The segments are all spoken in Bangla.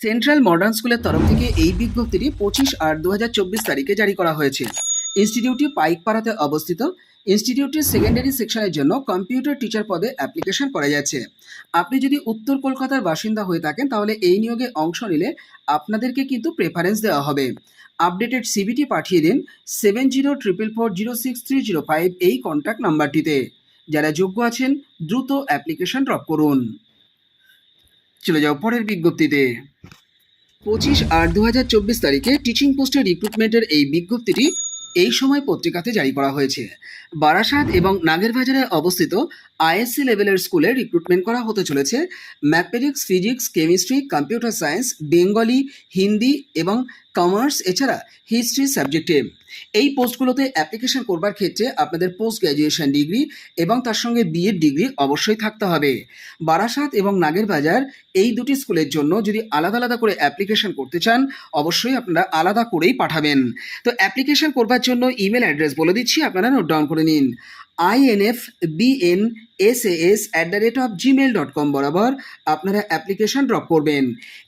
সেন্ট্রাল মডার্ন স্কুলের তরফ থেকে এই বিজ্ঞপ্তিটি পঁচিশ আট দু তারিখে জারি করা হয়েছে। ইনস্টিটিউটটি পাইকপাড়াতে অবস্থিত। ইনস্টিটিউটটির সেকেন্ডারি সেকশনের জন্য কম্পিউটার টিচার পদে অ্যাপ্লিকেশন করা যাচ্ছে। আপনি যদি উত্তর কলকাতার বাসিন্দা হয়ে থাকেন, তাহলে এই নিয়োগে অংশ নিলে আপনাদেরকে কিন্তু প্রেফারেন্স দেওয়া হবে। আপডেটেড সিবিটি পাঠিয়ে দিন seven zero triple four zero six three zero five এই কন্ট্যাক্ট নাম্বারটিতে যারা যোগ্য আছেন, দ্রুত অ্যাপ্লিকেশন ড্রপ করুন। চলে যাও পরের বিজ্ঞপ্তিতে। পঁচিশ আট দু হাজার চব্বিশ তারিখে টিচিং পোস্টের রিক্রুটমেন্টের এই বিজ্ঞপ্তিটি এই সময় পত্রিকাতে জারি করা হয়েছে। বারাসাত এবং নাগেরবাজারে অবস্থিত আইএসসি লেভেলের স্কুলে রিক্রুটমেন্ট করা হতে চলেছে। Mathematics physics chemistry computer science Bengali Hindi এবং কমার্স এছাড়া হিস্ট্রি সাবজেক্টে এই পোস্টগুলোতে অ্যাপ্লিকেশন করবার ক্ষেত্রে আপনাদের পোস্ট গ্র্যাজুয়েশন ডিগ্রি এবং তার সঙ্গে বিএড ডিগ্রি অবশ্যই থাকতে হবে। বারাসাত এবং নাগেরবাজার এই দুটি স্কুলের জন্য যদি আলাদা আলাদা করে অ্যাপ্লিকেশন করতে চান, অবশ্যই আপনারা আলাদা করেই পাঠাবেন। তো অ্যাপ্লিকেশন করবার জন্য ইমেল অ্যাড্রেস বলে দিচ্ছি, আপনারা নোট ডাউন করে নিন। INF BN S S at the rate of Gmail dot com বরাবর আপনারা অ্যাপ্লিকেশন ড্রপ করবেন।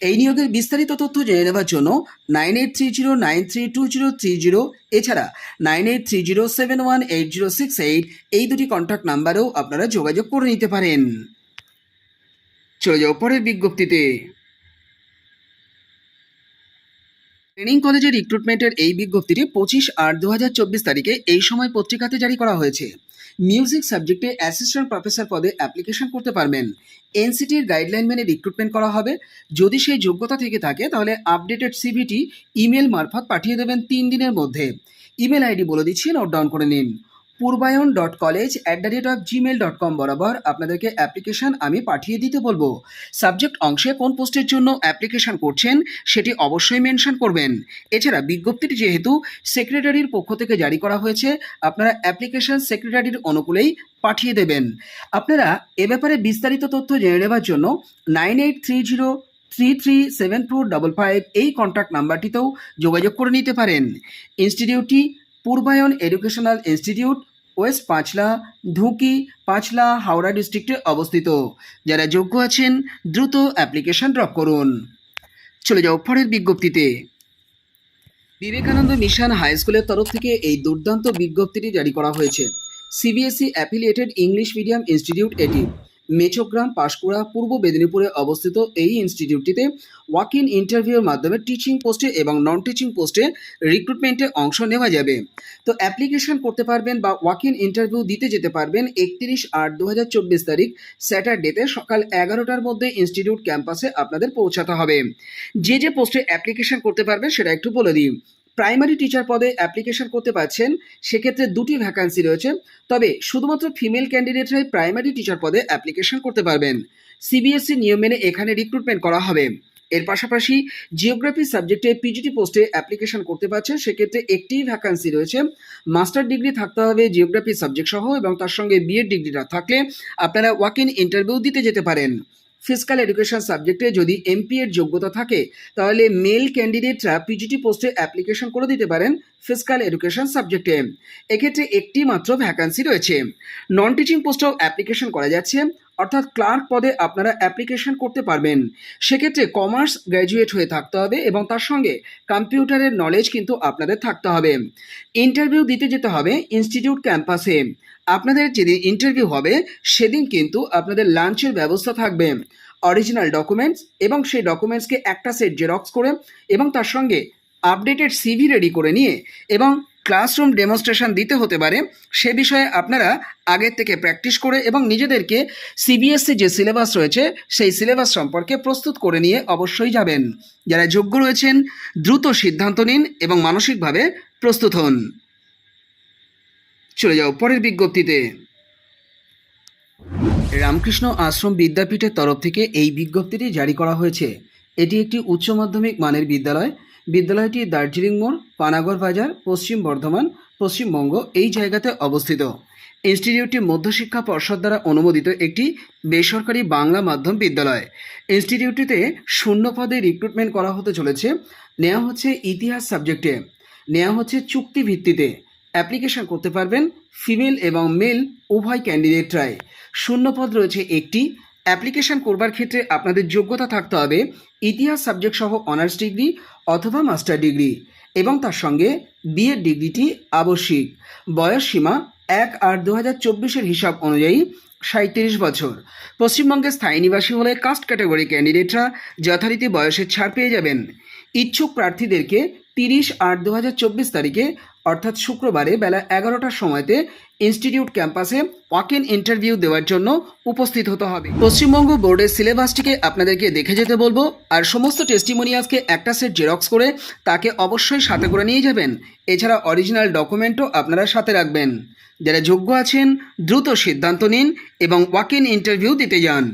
এই নিয়োগের বিস্তারিত তথ্য জেনে নেওয়ার জন্য nine eight three zero nine three two zero three zero এছাড়া nine eight three zero seven one eight zero six eight এই দুটি কন্ট্যাক্ট নাম্বারেও আপনারা যোগাযোগ করে নিতে পারেন। চলে যাও পরের বিজ্ঞপ্তিতে। ট্রেনিং কলেজের রিক্রুটমেন্টের এই বিজ্ঞপ্তিটি পঁচিশ আট দু তারিখে এই সময় পত্রিকাতে জারি করা হয়েছে। মিউজিক সাবজেক্টে অ্যাসিস্ট্যান্ট প্রফেসর পদে অ্যাপ্লিকেশন করতে পারবেন। এনসিটির গাইডলাইন মেনে রিক্রুটমেন্ট করা হবে। যদি সেই যোগ্যতা থেকে থাকে, তাহলে আপডেটেড সিভিটি ইমেল মারফত পাঠিয়ে দেবেন তিন দিনের মধ্যে। ইমেল আইডি বলে দিচ্ছি নোট ডাউন করে নিন। Purbayan dot college at the rate of Gmail dot com বরাবর আপনাদেরকে অ্যাপ্লিকেশন আমি পাঠিয়ে দিতে বলব। সাবজেক্ট অংশে কোন পোস্টের জন্য অ্যাপ্লিকেশন করছেন সেটি অবশ্যই মেনশন করবেন। এছাড়া বিজ্ঞপ্তিটি যেহেতু সেক্রেটারির পক্ষ থেকে জারি করা হয়েছে, আপনারা অ্যাপ্লিকেশন সেক্রেটারির অনুকূলেই পাঠিয়ে দেবেন। আপনারা এ ব্যাপারে বিস্তারিত তথ্য জেনে নেওয়ার জন্য nine eight three zero three three seven four double five এই কন্ট্যাক্ট নাম্বারটিতেও যোগাযোগ করে নিতে পারেন। ইনস্টিটিউটটি Purbayan educational institute west Panchla, Dhuki, Panchla, Howrah ডিস্ট্রিক্টে অবস্থিত। যারা যোগ্য আছেন, দ্রুত অ্যাপ্লিকেশন ড্রপ করুন। চলে যাও পরের বিজ্ঞপ্তিতে। বিবেকানন্দ মিশন হাই স্কুলের তরফ থেকে এই দুর্দান্ত বিজ্ঞপ্তিটি জারি করা হয়েছে। CBSE affiliated English medium institute এটি। মেচোগ্রাম, পাঁশকুড়া, পূর্ব মেদিনীপুরে অবস্থিত এই ইনস্টিটিউটটিতে ওয়াক ইন ইন্টারভিউর মাধ্যমে টিচিং পোস্টে এবং নন টিচিং পোস্টে রিক্রুটমেন্টে অংশ নেওয়া যাবে। তো অ্যাপ্লিকেশন করতে পারবেন বা ওয়াক ইন ইন্টারভিউ দিতে যেতে পারবেন একত্রিশ আট দু হাজার চব্বিশ তারিখ, স্যাটারডেতে সকাল এগারোটার মধ্যে ইনস্টিটিউট ক্যাম্পাসে আপনাদের পৌঁছাতে হবে। যে যে পোস্টে অ্যাপ্লিকেশন করতে পারবেন সেটা একটু বলে দিই। প্রাইমারি টিচার পদে অ্যাপ্লিকেশন করতে পারছেন, সেক্ষেত্রে দুটি ভ্যাকান্সি রয়েছে। তবে শুধুমাত্র ফিমেল ক্যান্ডিডেটরাই প্রাইমারি টিচার পদে অ্যাপ্লিকেশন করতে পারবেন। সিবিএসসি নিয়ম মেনে এখানে রিক্রুটমেন্ট করা হবে। এর পাশাপাশি জিওগ্রাফি সাবজেক্টে পিজিটি পোস্টে অ্যাপ্লিকেশন করতে পারছেন, সেক্ষেত্রে একটি ভ্যাকান্সি রয়েছে। মাস্টার ডিগ্রি থাকতে হবে জিওগ্রাফি সাবজেক্ট সহ এবং তার সঙ্গে বিএড ডিগ্রিটা থাকলে আপনারা ওয়াক ইন ইন্টারভিউ দিতে যেতে পারেন। ফিজিক্যাল এডুকেশন সাবজেক্টে যদি এমপি এর যোগ্যতা থাকে, তাহলে মেল ক্যান্ডিডেটরা পিজিটি পোস্টে অ্যাপ্লিকেশন করে দিতে পারেন ফিজিক্যাল এডুকেশন সাবজেক্টে এক্ষেত্রে একটি মাত্র ভ্যাকান্সি রয়েছে। নন টিচিং পোস্টেও অ্যাপ্লিকেশন করা যাচ্ছে, অর্থাৎ ক্লার্ক পদে আপনারা অ্যাপ্লিকেশন করতে পারবেন। সেক্ষেত্রে কমার্স গ্র্যাজুয়েট হয়ে থাকতে হবে এবং তার সঙ্গে কম্পিউটারের নলেজ কিন্তু আপনাদের থাকতে হবে। ইন্টারভিউ দিতে যেতে হবে ইনস্টিটিউট ক্যাম্পাসে আপনাদের যেদিন ইন্টারভিউ হবে, সেদিন কিন্তু আপনাদের লাঞ্চের ব্যবস্থা থাকবে। অরিজিনাল ডকুমেন্টস এবং সেই ডকুমেন্টসকে একটা সেট জেরক্স করে এবং তার সঙ্গে আপডেটেড সিভি রেডি করে নিয়ে এবং ক্লাসরুম ডেমনস্ট্রেশন দিতে হতে পারে, সে বিষয়ে আপনারা আগের থেকে প্র্যাকটিস করে এবং নিজেদেরকে সিবিএসসি যে সিলেবাস রয়েছে, সেই সিলেবাস সম্পর্কে প্রস্তুত করে নিয়ে অবশ্যই যাবেন। যারা যোগ্য রয়েছেন, দ্রুত সিদ্ধান্ত নিন এবং মানসিকভাবে প্রস্তুত হন। চলে যাও পরের বিজ্ঞপ্তিতে। রামকৃষ্ণ আশ্রম বিদ্যাপীঠের তরফ থেকে এই বিজ্ঞপ্তিটি জারি করা হয়েছে। এটি একটি উচ্চ মাধ্যমিক মানের বিদ্যালয়। বিদ্যালয়টি দার্জিলিং মোড়, পানাগড় বাজার, পশ্চিম বর্ধমান পশ্চিমবঙ্গ এই জায়গাতে অবস্থিত। ইনস্টিটিউটটি মধ্যশিক্ষা পর্ষদ দ্বারা অনুমোদিত একটি বেসরকারি বাংলা মাধ্যম বিদ্যালয়। ইনস্টিটিউটটিতে শূন্য পদে রিক্রুটমেন্ট করা হতে চলেছে। নেওয়া হচ্ছে ইতিহাস সাবজেক্টে নেওয়া হচ্ছে চুক্তি ভিত্তিতে। অ্যাপ্লিকেশন করতে পারবেন ফিমেল এবং মেল উভয় ক্যান্ডিডেটরাই। শূন্যপদ রয়েছে একটি। অ্যাপ্লিকেশন করবার ক্ষেত্রে আপনাদের যোগ্যতা থাকতে হবে ইতিহাস সাবজেক্ট সহ অনার্স ডিগ্রি অথবা মাস্টার ডিগ্রি এবং তার সঙ্গে বিএড ডিগ্রিটি আবশ্যিক। বয়স সীমা এক আট দু হাজার চব্বিশের হিসাব অনুযায়ী সাঁত্রিশ বছর। পশ্চিমবঙ্গের স্থায়ী নিবাসী হলে কাস্ট ক্যাটাগরি ক্যান্ডিডেটরা যথারীতি বয়সের ছাড় পেয়ে যাবেন। ইচ্ছুক প্রার্থীদেরকে তিরিশ আট দু চব্বিশ তারিখে, অর্থাৎ শুক্রবারে বেলা এগারোটার সময়তে ইনস্টিটিউট ক্যাম্পাসে ওয়াক ইন ইন্টারভিউ দেওয়ার জন্য উপস্থিত হতে হবে। পশ্চিমবঙ্গ বোর্ডের সিলেবাসটিকে আপনাদেরকে দেখে যেতে বলব। আর সমস্ত টেস্টিমোনিয়ালসকে একটা সেট জেরক্স করে তাকে অবশ্যই সাথে করে নিয়ে যাবেন। এছাড়া অরিজিনাল ডকুমেন্টও আপনারা সাথে রাখবেন। যারা যোগ্য আছেন, দ্রুত সিদ্ধান্ত নিন এবং ওয়াক ইন ইন্টারভিউ দিতে যান।